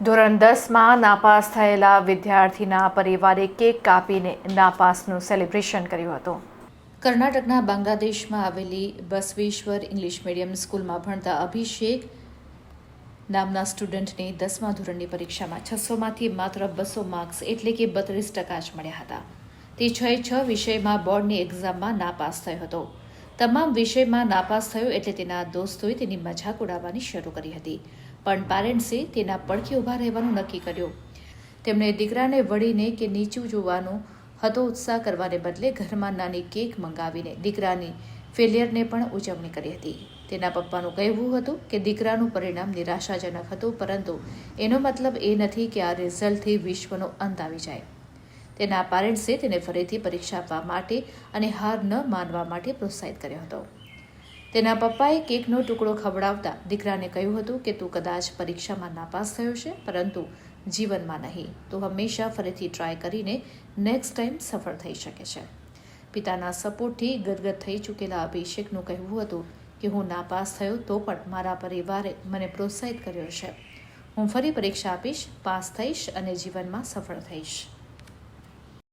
ધોરણ દસમાં નાપાસ થયેલા વિદ્યાર્થીના પરિવારે કેક કાપીને નાપાસનું સેલિબ્રેશન કર્યું હતું. કર્ણાટકના બાંગ્લાદેશમાં આવેલી બસવેશ્વર ઇંગ્લિશ મીડિયમ સ્કૂલમાં ભણતા અભિષેક નામના સ્ટુડન્ટને દસમા ધોરણની પરીક્ષામાં છસોમાંથી માત્ર બસો માર્ક્સ એટલે કે બત્રીસ ટકા જ મળ્યા હતા. તે છ છ વિષયમાં બોર્ડની એક્ઝામમાં નાપાસ થયો હતો. તમામ વિષયમાં નાપાસ થયો એટલે તેના દોસ્તોએ તેની મજાક ઉડાવવાની શરૂ કરી હતી. પણ પેરેન્ટ્સે તેના પડખે ઊભા રહેવાનું નક્કી કર્યું. તેમણે દીકરાને વળીને કે નીચું જોવાનું હતો ઉત્સાહ કરવાને બદલે ઘરમાં નાની કેક મંગાવીને દીકરાની ફેલિયરને પણ ઉજવણી કરી હતી. તેના પપ્પાનું કહેવું હતું કે દીકરાનું પરિણામ નિરાશાજનક હતું, પરંતુ એનો મતલબ એ નથી કે આ રિઝલ્ટથી વિશ્વનો અંત આવી જાય. તેના પેરેન્ટ્સે તેને ફરીથી પરીક્ષા આપવા માટે અને હાર ન માનવા માટે પ્રોત્સાહિત કર્યો હતો. તેના પપ્પાએ કેકનો ટુકડો ખવડાવતા દીકરાને કહ્યું હતું કે, તું કદાચ પરીક્ષામાં નાપાસ થયો છે, પરંતુ જીવનમાં નહીં. તો હંમેશા ફરીથી ટ્રાય કરીને નેક્સ્ટ ટાઈમ સફળ થઈ શકે છે. પિતાના સપોર્ટથી ગદગદ થઈ ચૂકેલા અભિષેકનું કહેવું હતું કે, હું નાપાસ થયો તો પણ મારા પરિવારે મને પ્રોત્સાહિત કર્યો છે. હું ફરી પરીક્ષા આપીશ, પાસ થઈશ અને જીવનમાં સફળ થઈશ.